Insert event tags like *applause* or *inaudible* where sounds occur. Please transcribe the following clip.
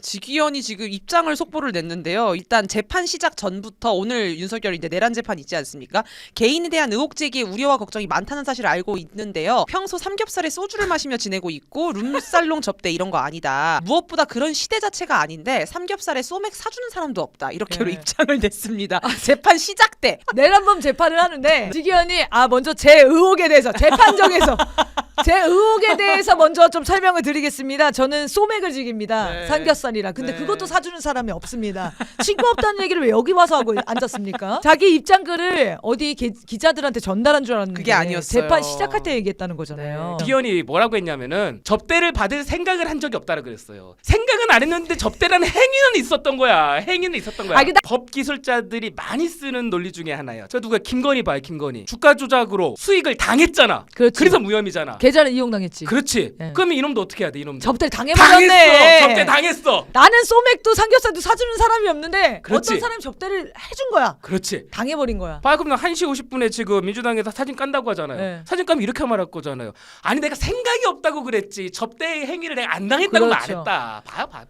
지기현이 지금 입장을 속보를 냈는데요. 일단 재판 시작 전부터 오늘 윤석열 이제 내란 재판 있지 않습니까? 개인에 대한 의혹 제기에 우려와 걱정이 많다는 사실을 알고 있는데요. 평소 삼겹살에 소주를 마시며 지내고 있고 룸살롱 접대 이런 거 아니다. 무엇보다 그런 시대 자체가 아닌데 삼겹살에 소맥 사주는 사람도 없다. 이렇게로 네. 입장을 냈습니다. 재판 시작 때 내란범 재판을 하는데 지기현이 아 먼저 제 의혹에 대해서 재판정에서 *laughs* 제 의혹에 대해서 먼저 좀 설명을 드리겠습니다. 저는 소맥을 즐깁니다. 네. 삼겹살이랑. 근데 네. 그것도 사주는 사람이 없습니다. 친구 없다는 얘기를 왜 여기 와서 하고 앉았습니까? 자기 입장글을 어디 기, 기자들한테 전달한 줄 알았는데 그게 아니었어요. 재판 시작할 때 얘기했다는 거잖아요. 기현이 뭐라고 했냐면은 접대를 받을 생각을 한 적이 없다고 그랬어요. 생각은 안 했는데 접대라는 행위는 있었던 거야. 행위는 있었던 거야. 아, 근데- 법 기술자들이 많이 쓰는 논리 중에 하나예요. 저 누가 김건희 봐요, 김건희. 주가 조작으로 수익을 당했잖아. 그렇지. 그래서 무혐의잖아. 계좌를 이용당했지. 그렇지. 네. 그러면 이놈도 어떻게 해야 돼, 이놈? 당했어. 당해버렸네. 접대 당했어. 나는 소맥도 삼겹살도 사주는 사람이 없는데 그렇지. 어떤 사람이 접대를 해준 거야. 그렇지. 당해버린 거야. 봐 그럼 1시 50분에 지금 민주당에서 사진 깐다고 하잖아요. 네. 사진 까면 이렇게 말할 거잖아요. 아니 내가 생각이 없다고 그랬지. 접대 행위를 내가 안 당했다고 말 그렇죠. 안 했다. 봐요, 봐요.